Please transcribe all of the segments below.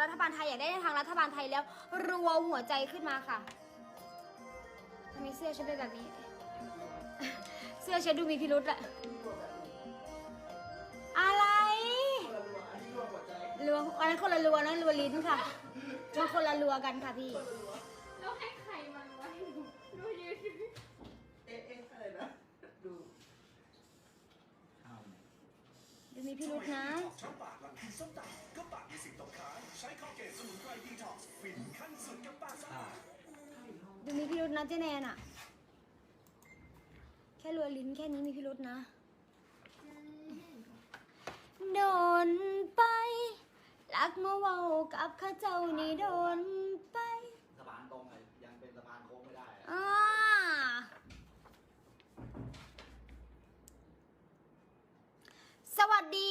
รัฐบาลไทยอยากได้ในทางรัฐบาลไทยแล้ว รัวหัวใจขึ้นมาค่ะทำไมเสื้อฉันเป็นแบบนี้ เสื้อฉันดูมีพิรุษอะอะไรรัวอันนั้นคนละรัวนะรัวลิ้นค่ะมันคนละรัวกันค่ะพี่แล้วให้ใครมาไว้หนูดูยืนเอ๊ะเอ๊ะอะไรนะดูข้าวเนี่ยดูมีพิรุษนะชอบปากหลังกินส้มตำก็ปาก พิรุษนะเจแนนอะแค่รัวลิ้นแค่นี้มีพิรุษนะ โดนไป รักมาเว้ากับข้าเจ้านี่โดนไป สะพานตรงอะยังเป็นสะพานโค้งไม่ได้อะอ่า สวัสดี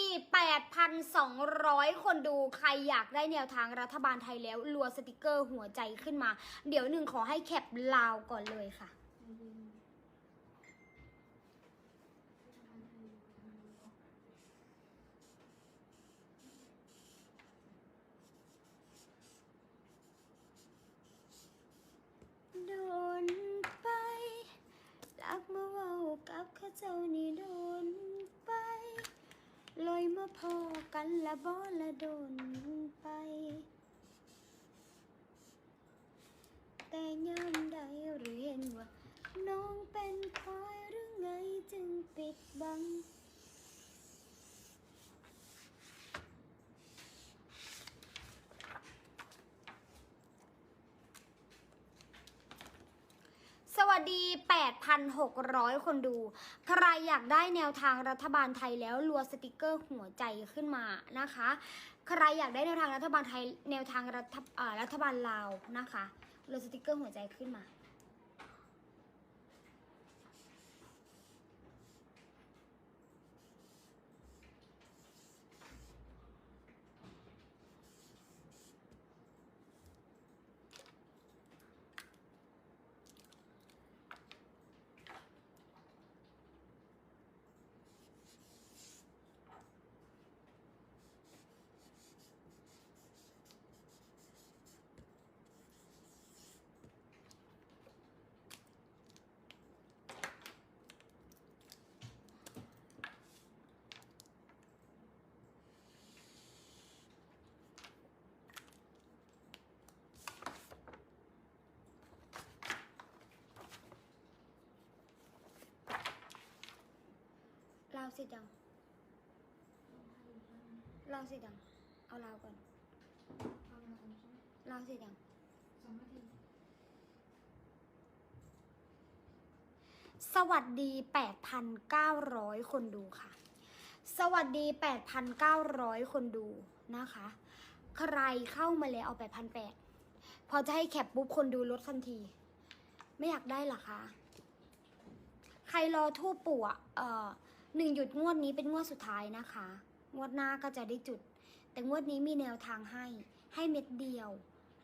8,200 คนดู ใครอยากได้แนวทางรัฐบาลไทยแล้ว รัวสติกเกอร์หัวใจขึ้นมา เดี๋ยวหนึ่งขอให้แคปลาวก่อนเลยค่ะ โดนไปรักมาเว้ากับข้าเจ้านี่โดนไปลอยมาพอกั นละบ่ละโดนไป แต่ยามใดเรียนว่า น้องเป็นควายหรือไงจึงปิดบัง สวัสดี 8,600 คนดู ใครอยากได้แนวทางรัฐบาลไทยแล้วรัวสติกเกอร์หัวใจขึ้นมานะคะ ใครอยากได้แนวทางรัฐบาลไทย แนวทางรัฐรัฐบาลลาวนะคะรัวสติกเกอร์หัวใจขึ้นมา ลาวเสร็จยังลาวเสร็จยัง เอาลาวก่อนเอาเวลาวเสร็จยังสองนาทีสวัสดี 8,900 คนดูค่ะ สวัสดี 8,900 คนดูนะคะ ใครเข้ามาแล้วเอา 8,800 พอจะให้แคปปุ๊บคนดูลดทันที ไม่อยากได้หรอคะ ใครรอทูบปู่อะ เอ่อ หนึ่งหยุดงวดนี้เป็นงวดสุดท้ายนะคะ งวดหน้าก็จะได้จุด แต่งวดนี้มีแนวทางให้ ให้เม็ดเดียว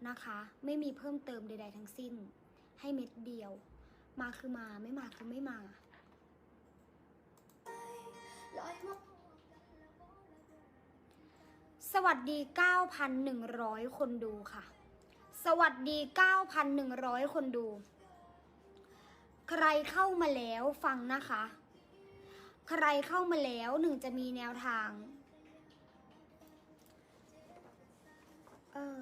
นะคะ ไม่มีเพิ่มเติมใด ๆ ทั้งสิ้น ให้เม็ดเดียว มาคือมาไม่มาคือไม่มาสวัสดี 9,100 คนดูค่ะ สวัสดี 9,100 คนดู ใครเข้ามาแล้วฟังนะคะ ใครเข้ามาแล้วหนึ่งจะมีแนวทาง เออ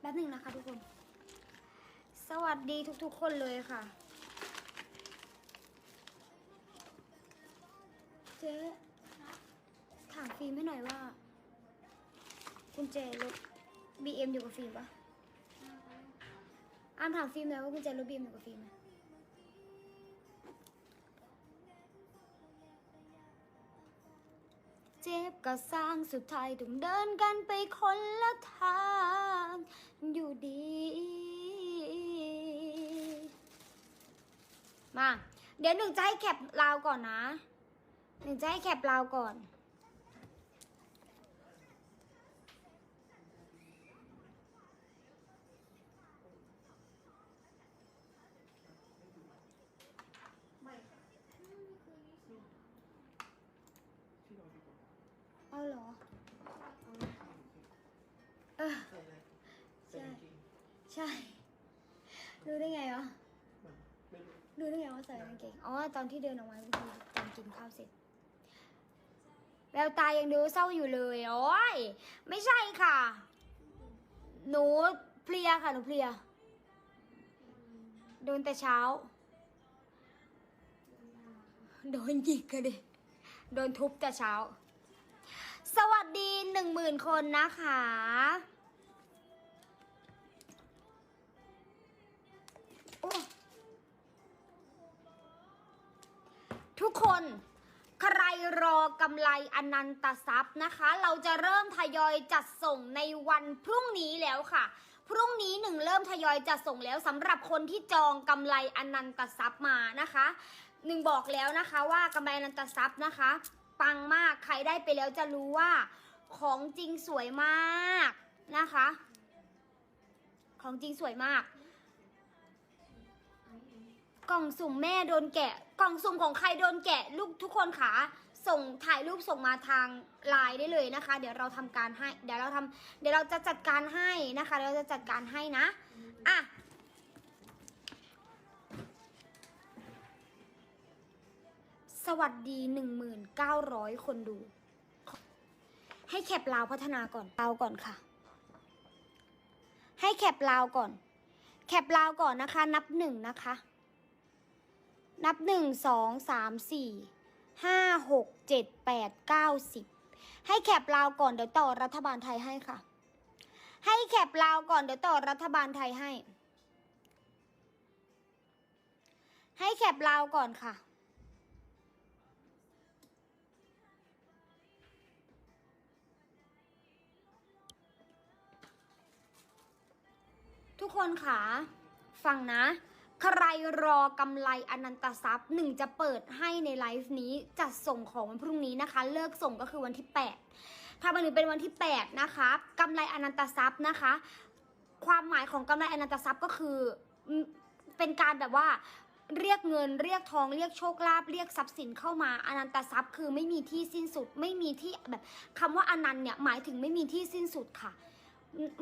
แป๊บหนึ่งนะคะทุกคน สวัสดีทุกๆคนเลยค่ะ เจ๊ถามฟิล์มให้หน่อยว่ากุญแจรถ BM อยู่กับฟิล์มปะอามถามฟิล์มหน่อยว่ากุญแจรถ BM อยู่กับฟิล์มไหม เจ็บก็สร้างสุดท้ายต้องเดินกันไปคนละทางอยู่ดี มา เดี๋ยวหนึ่งจะให้แคปลาวก่อนนะ หนึ่งจะให้แคปลาวก่อน เอาเหรอเออใส่อะไรใส่กางเกงใช่ รู้ได้ไงวะไม่รู้รู้ได้ไงว่าใส่กางเกงอ๋อตอนที่เดินออกมาก็คือตอนกินข้าวเสร็จ แววตายังดูเศร้าอยู่เลยโอ้ยไม่ใช่ค่ะ หนูเพลียค่ะหนูเพลียโดนแต่เช้า โดนหยิกกันดิโดนทุบแต่เช้า สวัสดีหนึ่งหมื่นคนนะคะ ทุกคนใครรอกำไรอนันตทรัพย์นะคะ เราจะเริ่มทยอยจัดส่งในวันพรุ่งนี้แล้วค่ะ พรุ่งนี้หนึ่งเริ่มทยอยจัดส่งแล้วสำหรับคนที่จองกำไรอนันตทรัพย์มานะคะหนึ่งบอกแล้วนะคะว่ากำไรอนันตทรัพย์นะคะ ปังมากใครได้ไปแล้วจะรู้ว่า ของจริงสวยมากนะคะ ของจริงสวยมาก กล่องสุ่มแม่โดนแกะ กล่องสุ่มของใครโดนแกะ ลูกทุกคนขาส่งถ่ายรูปส่งมาทางไลน์ได้เลยนะคะ เดี๋ยวเราทำการให้ เดี๋ยวเราทำเดี๋ยวเราจะจัดการให้นะคะ เราจะจัดการให้นะ อะ วัสดี 1,900 คนดู ให้แคปลาวพัฒนาก่อนลาวก่อนค่ะ ให้แคปลาวก่อน แคปลาวก่อนนะคะ นับหนึ่งนะคะ นับหนึ่งสองสามสี่ห้าหกเจ็ดแปดเก้าสิบให้แคปลาวก่อนเดี๋ยวต่อรัฐบาลไทยให้ค่ะ ให้แคปลาวก่อนเดี๋ยวต่อรัฐบาลไทยให้ ให้แคปลาวก่อนค่ะ ทุกคนค่ะฟังนะ ใครรอกำไรอนันตทรัพย์หนึ่งจะเปิดให้ในไลฟ์นี้จัดส่งของวันพรุ่งนี้นะคะ เลิกส่งก็คือวันที่ 8 ถ้าวันนี้เป็นวันที่ 8 นะคะกำไรอนันตทรัพย์นะคะ ความหมายของกำไรอนันตทรัพย์ก็คือเป็นการแบบว่าเรียกเงินเรียกทองเรียกโชคลาภเรียกทรัพย์สินเข้ามาอนันตทรัพย์คือไม่มีที่สิ้นสุด ไม่มีที่แบบคำว่าอนันต์เนี่ยหมายถึงไม่มีที่สิ้นสุดค่ะ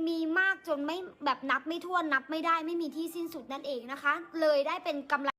มีมากจนไม่แบบนับไม่ถ้วนนับไม่ได้ไม่มีที่สิ้นสุดนั่นเองนะคะ เลยได้เป็นกำไร